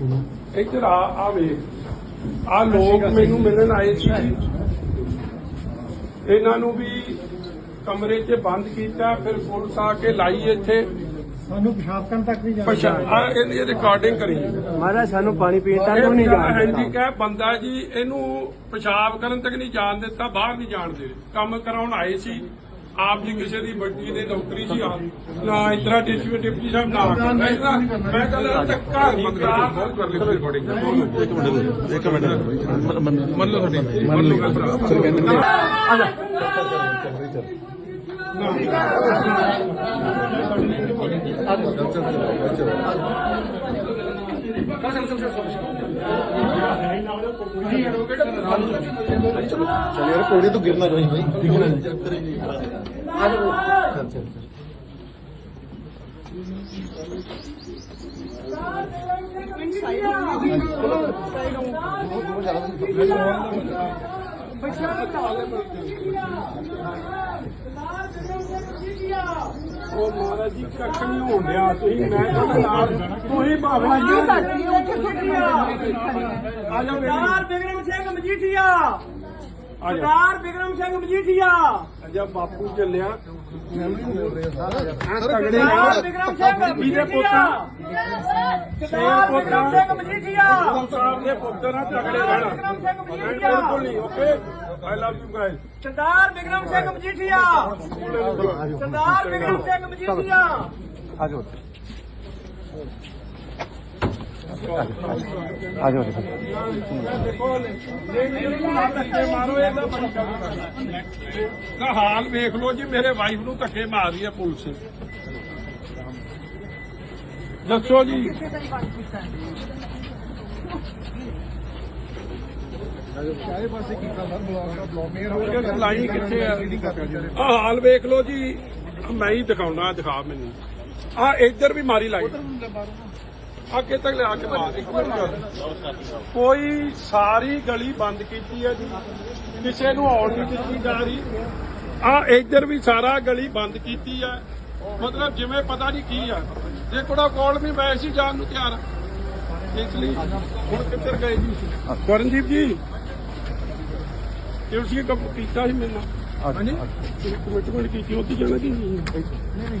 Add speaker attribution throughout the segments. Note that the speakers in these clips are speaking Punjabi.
Speaker 1: ਇੱਧਰ ਆ ਆ ਵੇਖ। ਆ ਲੋਕ ਮੈਨੂੰ ਮਿਲਣ ਆਏ ਸੀ। ਇਹਨਾਂ ਨੂੰ ਵੀ ਕਮਰੇ 'ਚ ਬੰਦ ਕੀਤਾ ਫਿਰ ਪੁਲਿਸ ਆ ਕੇ ਲਾਈ ਇੱਥੇ।
Speaker 2: ਸਾਨੂੰ ਪਿਸ਼ਾਬ ਕਰਨ ਤੱਕ ਵੀ ਜਾਣਾ
Speaker 1: ਪਛਾ ਆ ਇਹਦੀ ਰਿਕਾਰਡਿੰਗ ਕਰੀ।
Speaker 2: ਮਹਾਰਾਜ ਸਾਨੂੰ ਪਾਣੀ ਪੀਣ ਤੱਕ ਵੀ ਨਹੀਂ ਜਾਣ
Speaker 1: ਹੈਂਡੀਕੈਪ ਬੰਦਾ ਜੀ ਇਹਨੂੰ ਪਿਸ਼ਾਬ ਕਰਨ ਤੱਕ ਨਹੀਂ ਜਾਣ ਦਿੱਤਾ ਬਾਹਰ ਨਹੀਂ ਜਾਣ ਦੇ ਕੰਮ ਕਰਾਉਣ ਆਏ ਸੀ। ਆਪ ਜੀ ਕਿਸੇ ਦੀ ਵੱਡੀ ਦੇ ਨੌਕਰੀ ਸੀ ਆ। ਨਾ ਇਤਰਾ ਡਿਪਟੀ ਡਿਪਟੀ ਸਾਹਿਬ ਨਾ ਕਰਨਾ। ਮੈਂ ਕਹਿੰਦਾ ਧੱਕਾ ਨਹੀਂ ਕਰਾ ਬਹੁਤ ਕਰ ਲਈ ਰਿਕਾਰਡਿੰਗ ਇੱਕ ਮਿੰਟ ਮੰਨ ਲਓ ਤੁਹਾਡੀ ਮੰਨ ਲਓ ਗੱਲ। ਭਰਾ
Speaker 3: चल यार कोड़े तो गिरना कहीं भाई दिखना नहीं चल चल
Speaker 1: ਉਹ ਮਹਾਰਾਜ ਜੀ ਕੱਖ ਨਹੀਂ ਹੋਣ ਡਿਆ। ਤੁਸੀਂ ਮੈਂ ਤੁਹਾਡੇ ਨਾਲ ਤੁਸੀਂ ਭਾਵੇਂ ਆ। ਜਾਓ
Speaker 4: ਸਰਦਾਰ ਬਿਕਰਮ ਸਿੰਘ ਮਜੀਠੀਆ।
Speaker 1: ਆ ਜਾ
Speaker 4: ਸਰਦਾਰ ਬਿਕਰਮ ਸਿੰਘ ਮਜੀਠੀਆ।
Speaker 1: ਅਜਾ ਬਾਪੂ ਚੱਲਿਆ। ਆ ਤਗੜੇ ਨਾਲ
Speaker 4: ਬਿਕਰਮ ਸਿੰਘ ਮਜੀਠੀਆ। ਸਰਦਾਰ ਬਿਕਰਮ ਸਿੰਘ ਮਜੀਠੀਆ।
Speaker 1: ਸਾਹਿਬ ਦੇ ਪੁੱਤਰ ਆ ਤਗੜੇ ਰਹਿਣਾ। ਬਿਲਕੁਲ ਨਹੀਂ okay? I love you guys
Speaker 4: Sardar Bikram Singh Majithia. Sardar Bikram Singh Majithia.
Speaker 3: आ
Speaker 1: ਆ ਜਾਓ ਹਾਲ ਵੇਖ ਲਓ ਜੀ, ਮੇਰੇ ਵਾਈਫ ਨੂੰ ਧੱਕੇ ਮਾਰ ਰਹੀ ਹੈ ਪੁਲਿਸ। ਦੱਸੋ ਜੀ। ਹਾਲ ਵੇਖ ਲਓ ਜੀ, ਮੈਂ ਹੀ ਦਿਖਾਉਣਾ, ਦਿਖਾ ਮੈਨੂੰ। ਆ ਇੱਧਰ ਵੀ ਮਾਰੀ ਲਾਈ। ਅੱਗੇ ਤੱਕ ਲਿਆ ਕੇ ਮਾਰ ਇੱਕ ਮਿੰਟ। ਕੋਈ ਸਾਰੀ ਗਲੀ ਬੰਦ ਕੀਤੀ ਹੈ ਜੀ। ਕਿਸੇ ਨੂੰ ਆਉਣ ਨਹੀਂ ਦਿੱਤੀ ਜਾ ਰਹੀ। ਆ ਇੱਧਰ ਵੀ ਸਾਰਾ ਗਲੀ ਬੰਦ ਕੀਤੀ ਹੈ। ਮਤਲਬ ਜਿਵੇਂ ਪਤਾ ਨਹੀਂ ਕੀ ਆ। ਜੇ ਕੋੜਾ ਕੋਲ ਵੀ ਮੈਂ ਸੀ ਜਾਣ ਨੂੰ ਤਿਆਰ। ਇਸ ਲਈ ਹੁਣ ਕਿੱਧਰ ਗਏ ਜੀ? ਕਰਨਜੀਤ ਜੀ ਤੁਸੀਂ ਕੰਮ ਕੀਤਾ ਸੀ ਮੇਰੇ ਨਾਲ? ਹਾਂਜੀ? ਕਮਿਟਮੈਂਟ ਕੀਤੀ ਉਹਦੀ ਜਾਣਾ ਕਿ? ਨਹੀਂ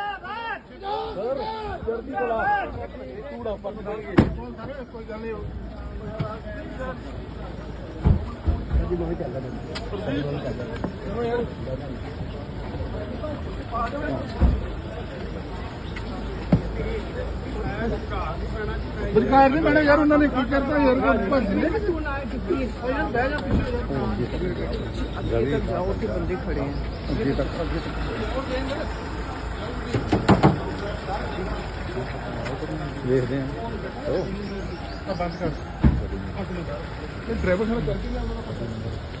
Speaker 4: ਸਰਕਾਰ
Speaker 3: ਨਹੀਂ ਜੀ ਯਾਰ ਪਾ ਦੇ ਬਲਕਾਰ ਨਹੀਂ ਯਾਰ ਉਹਨਾਂ ਨੇ ਕੀ ਕਰਤਾ ਯਾਰ ਭੱਜ ਨੇ ਜਾ ਪਿੱਛੇ।
Speaker 1: ਅੱਗੇ
Speaker 3: ਤੱਕ ਜਾਓ ਕਿ ਬੰਦੇ
Speaker 4: ਖੜੇ ਆ।
Speaker 3: ਅੱਗੇ ਤੱਕ ਅੱਗੇ ਤੱਕ। ਵੇਖਦੇ ਆ ਚਲੋ
Speaker 2: ਬੰਦ ਕਰ। ਡਰਾਈਵਰ ਸਾਨੂੰ ਕਰਕੇ ਜਾਂਦਾ